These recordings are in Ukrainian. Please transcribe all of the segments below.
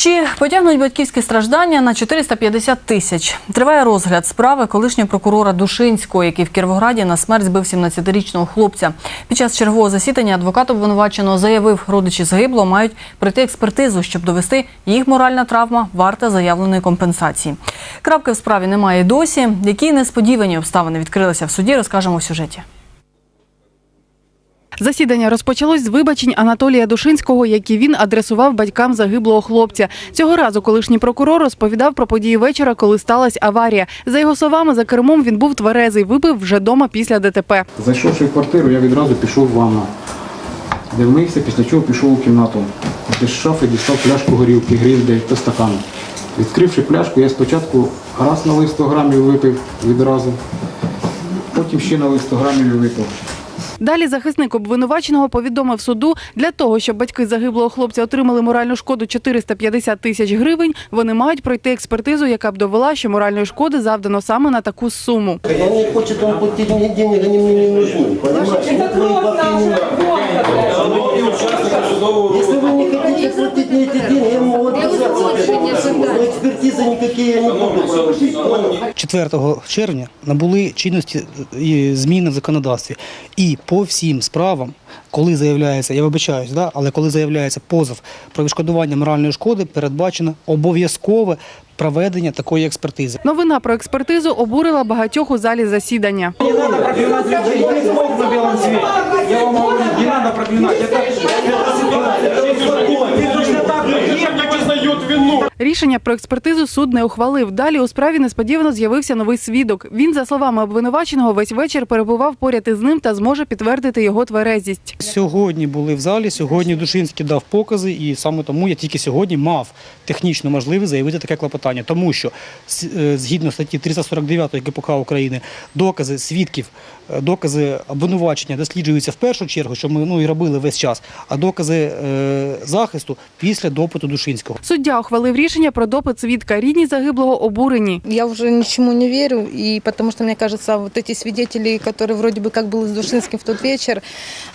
Чи потягнуть батьківські страждання на 450 тисяч? Триває розгляд справи колишнього прокурора Душинського, який в Кіровограді на смерть збив 17-річного хлопця. Під час чергового засідання адвокат обвинуваченого заявив, родичі загиблого мають пройти експертизу, щоб довести їх моральна травма варта заявленої компенсації. Крапки в справі немає досі. Які несподівані обставини відкрилися в суді, розкажемо в сюжеті. Засідання розпочалось з вибачень Анатолія Душинського, які він адресував батькам загиблого хлопця. Цього разу колишній прокурор розповідав про події вечора, коли сталася аварія. За його словами, за кермом він був тверезий, випив вже дома після ДТП. Зайшовши в квартиру, я відразу пішов в ванну, де вмився, після чого пішов у кімнату. З шафи дістав пляшку горілки, грів де та стакан. Відкривши пляшку, я спочатку раз налив 100 грамів випив відразу, потім ще налив 100 грамів випив. Далі захисник обвинуваченого повідомив суду, для того, щоб батьки загиблого хлопця отримали моральну шкоду 450 тисяч гривень, вони мають пройти експертизу, яка б довела, що моральної шкоди завдано саме на таку суму. Я не хочу, тому денег, они мне не нужні. этого. Но экспертизы никакие я не буду проводить. Понял? 4 червня набули чинності е, зміни в законодавстві. І по всім справам, коли заявляється, я вибачаюсь, да, але коли заявляється позов про відшкодування моральної шкоди, передбачено обов'язкове проведення такої експертизи. Новина про експертизу обурила багатьох у залі засідання. Я вам говорю, не надо проклинать. Рішення про експертизу суд не ухвалив. Далі у справі несподівано з'явився новий свідок. Він, за словами обвинуваченого, весь вечір перебував поряд із ним та зможе підтвердити його тверезість. Сьогодні були в залі, сьогодні Душинський дав покази, і саме тому я тільки сьогодні мав технічну можливість заявити таке клопотання, тому що е, згідно статті 349 КПК України докази свідків, е, докази обвинувачення досліджуються в першу чергу, що ми ну і робили весь час, а докази е, захисту після допиту Душинського. Суддя ухвалив рішення про допит свідка. Рідні загиблого обурені. Я уже ничему не верю, и потому что, мне кажется, вот эти свидетели, которые вроде бы как был с Душинским в тот вечер,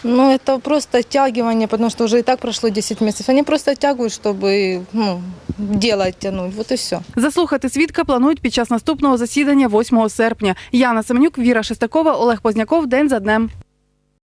ну, это просто оттягивание, потому что уже и так прошло 10 месяцев. Они просто оттягивают, чтобы ну, дело оттянуть, вот и все. Заслухати свідка планують під час наступного засідання 8 серпня. Яна Семенюк, Віра Шестакова, Олег Позняков. День за днем.